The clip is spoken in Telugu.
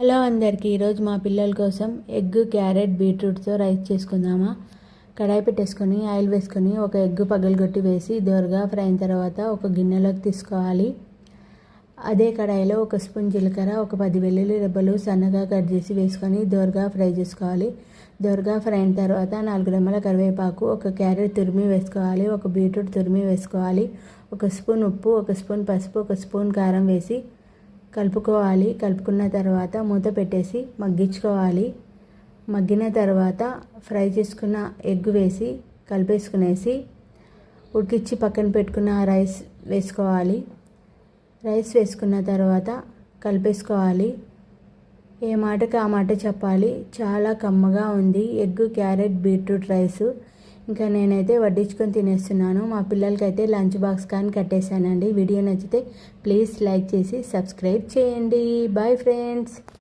హలో అందరికీ ఈరోజు మా పిల్లల కోసం ఎగ్ క్యారెట్ బీట్రూట్తో రైస్ చేసుకుందామా? కడాయి పెట్టేసుకొని ఆయిల్ వేసుకొని ఒక ఎగ్ పగలగొట్టి వేసి దోరగా ఫ్రై అయిన తర్వాత ఒక గిన్నెలోకి తీసుకోవాలి. అదే కడాయిలో ఒక స్పూన్ జీలకర్ర ఒక పది వెల్లుల్లి రెబ్బలు సన్నగా కట్ చేసి వేసుకొని దోరగా ఫ్రై చేసుకోవాలి. దోరగా ఫ్రై అయిన తర్వాత నాలుగు రెమ్మల కరివేపాకు ఒక క్యారెట్ తురిమి వేసుకోవాలి ఒక బీట్రూట్ తురిమి వేసుకోవాలి ఒక స్పూన్ ఉప్పు ఒక స్పూన్ పసుపు ఒక స్పూన్ కారం వేసి కలుపుకోవాలి. కలుపుకున్న తర్వాత మూత పెట్టేసి మగ్గించుకోవాలి. మగ్గిన తర్వాత ఫ్రై చేసుకున్న ఎగ్ వేసి కలిపేసుకునేసి ఉడికిచ్చి పక్కన పెట్టుకున్న రైస్ వేసుకోవాలి. రైస్ వేసుకున్న తర్వాత కలిపేసుకోవాలి. ఏ మాటకి ఆ మాట చెప్పాలి. చాలా కమ్మగా ఉంది. Egg carrot beetroot rice. ఇంకా నేనైతే వడ్డించుకొని తినేస్తున్నాను. మా పిల్లలకైతే లంచ్ బాక్స్ కానీ కట్టేశానండి. వీడియో నచ్చితే ప్లీజ్ లైక్ చేసి సబ్స్క్రైబ్ చేయండి. Bye friends.